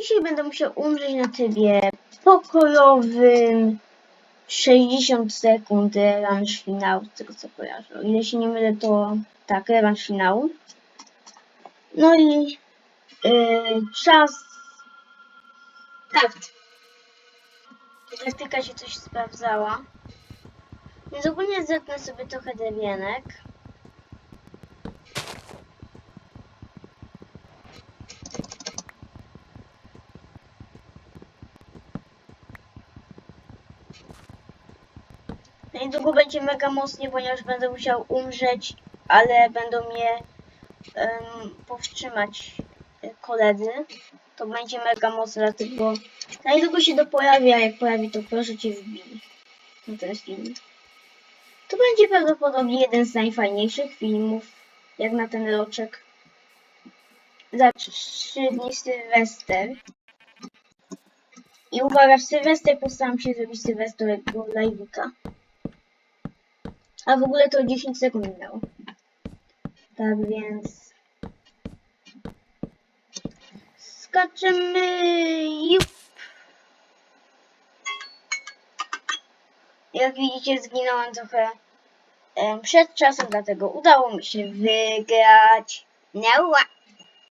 Dzisiaj będę musiał umrzeć na trybie pokojowym. 60 sekund rewanż finału, z tego co kojarzę. O ile się nie mylę, to tak, rewanż finału. No i yy, czas. Tak. Taktyka się coś sprawdzała. Więc ogólnie sobie trochę drewienek. Niedługo będzie mega mocnie, ponieważ będę musiał umrzeć, ale będą mnie em, powstrzymać e, koledzy. To będzie mega mocne, dlatego niedługo się to pojawi, a jak pojawi to proszę Cię wbij na ten film. To będzie prawdopodobnie jeden z najfajniejszych filmów, jak na ten roczek. Za trzy dni Sylwester. I uwaga, w Sylwester postaram się zrobić Sylwestrowego live'ika. A w ogóle to 10 sekund minęło. Tak więc... Skaczemy... Jup. Jak widzicie, zginąłem trochę przed czasem, dlatego udało mi się wygrać. Ła-